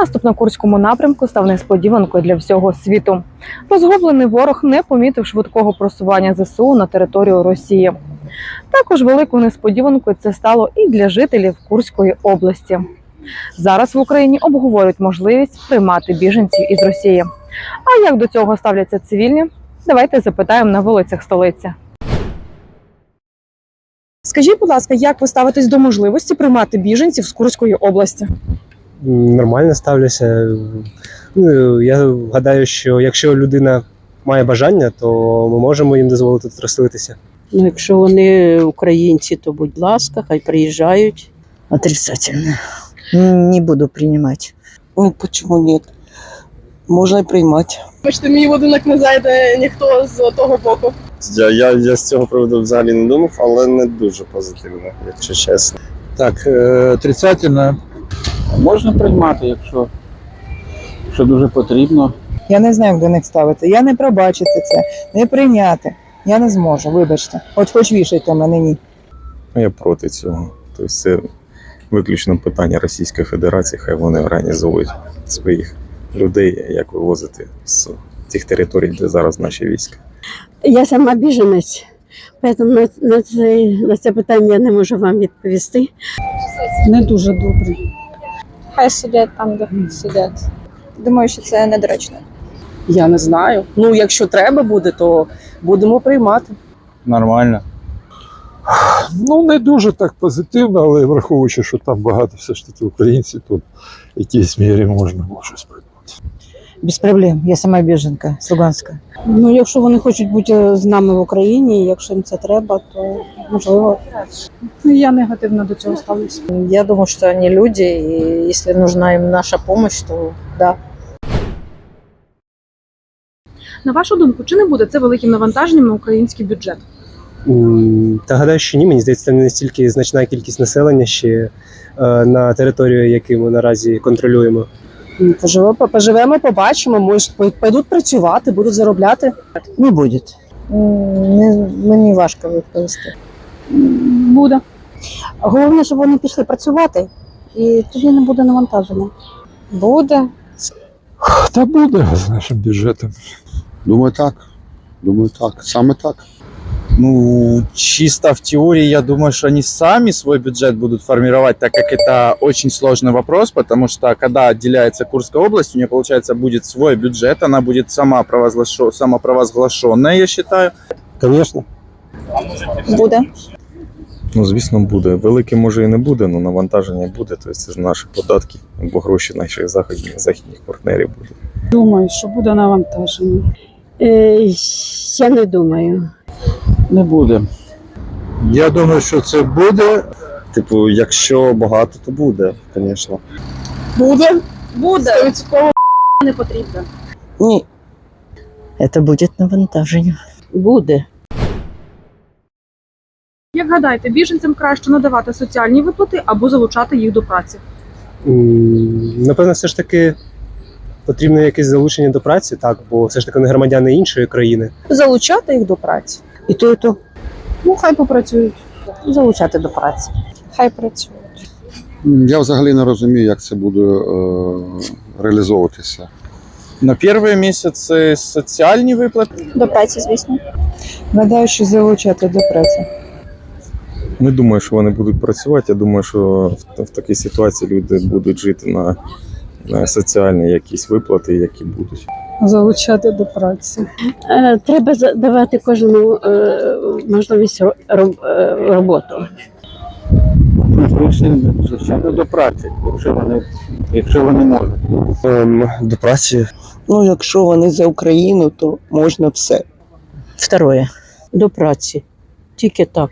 Наступ на курському напрямку став несподіванкою для всього світу. Розгублений ворог не помітив швидкого просування ЗСУ на територію Росії. Також великою несподіванкою це стало і для жителів Курської області. Зараз в Україні обговорюють можливість приймати біженців із Росії. А як до цього ставляться цивільні? Давайте запитаємо на вулицях столиці. Скажіть, будь ласка, як ви ставитесь до можливості приймати біженців з Курської області? Нормально ставлюся. Ну, я гадаю, що якщо людина має бажання, то ми можемо їм дозволити тут розселитися. Ну, якщо вони українці, то будь ласка, хай приїжджають. Отрицательно. Не буду принимать. Ну, почему нет? Можна і приймати. Бачите, мій будинок не зайде ніхто з того боку. Я, я, я з цього приводу взагалі не думав, але не дуже позитивно, якщо чесно. Так, е, отрицательно. Можна приймати, якщо, якщо дуже потрібно. Я не знаю, як до них ставити. Я не пробачити це, не прийняти. Я не зможу, вибачте. От хоч вішайте мене, ні. Ну, Я проти цього. Тобто це виключно питання Російської Федерації, хай вони організовують своїх людей, як вивозити з тих територій, де зараз наші війська. Я сама біженець, тому на, на, це, на це питання я не можу вам відповісти. Не дуже добре. Хай сидять там, де сидять. Думаю, що це недоречно. Я не знаю. Ну, якщо треба буде, то будемо приймати. Нормально. Ну, не дуже так позитивно, але враховуючи, що там багато все ж таки українців, то в якійсь мірі можна було щось придумати. Без проблем. Я сама біженка з Луганська. Ну, якщо вони хочуть бути з нами в Україні, якщо їм це треба, то можливо. Ну, Я негативно до цього ставлюся. Я думаю, что они люди, и если нужна им наша помощь, то да. На вашу думку, чи не буде це великим навантаженням на український бюджет? Та гадаю, що ні, мені здається, це не настільки значна кількість населення ще е, на територію, яку ми наразі контролюємо. Поживемо, поживемо, побачимо, може, пойдуть працювати, будуть заробляти. Не буде. Не, мені важко відповісти. Буде. Головне, щоб вони пішли працювати, і тоді не буде навантаження. Буде. Та буде з нашим бюджетом. Думаю, так. Думаю, так. Саме так. Ну, чисто в теории, я думаю, что они сами свой бюджет будут формировать, так как это очень сложный вопрос, потому что когда отделяется Курская область, у нее, получается, будет свой бюджет, она будет сама провозглашо- самопровозглашенная, я считаю. Звісно. Буде. Ну, звісно, буде. Велике може і не буде, але навантаження буде. Тобто це ж наші податки або гроші наших західних, західних партнерів будуть. Думаю, що буде навантаження. Е, я не думаю. Не буде. Я думаю, що це буде. Типу, якщо багато, то буде, звісно. Буде. Буде. Стовідсотково не потрібно. Ні. Це буде навантаження. Буде. Як гадаєте, біженцям краще надавати соціальні виплати або залучати їх до праці? Напевно, все ж таки потрібно якесь залучення до праці, так, бо все ж таки вони громадяни іншої країни. Залучати їх до праці І то, і то. Ну, хай попрацюють. Залучати до праці. Хай працюють. Я взагалі не розумію, як це буде е, реалізовуватися. На первые месяцы социальные выплаты. До праці, звісно. Гадаю, що залучати до праці. Не думаю, що вони будуть працювати. Я думаю, що в, в такій ситуації люди будуть жити на, на соціальні якісь виплати, які будуть. Залучати до праці. Е, треба давати кожному е, можливість е, роботу. Звичайно, до праці, якщо вони, якщо вони можуть. Ем, До праці Ну, якщо вони за Україну, то можна все. Второе. До праці. Тільки так.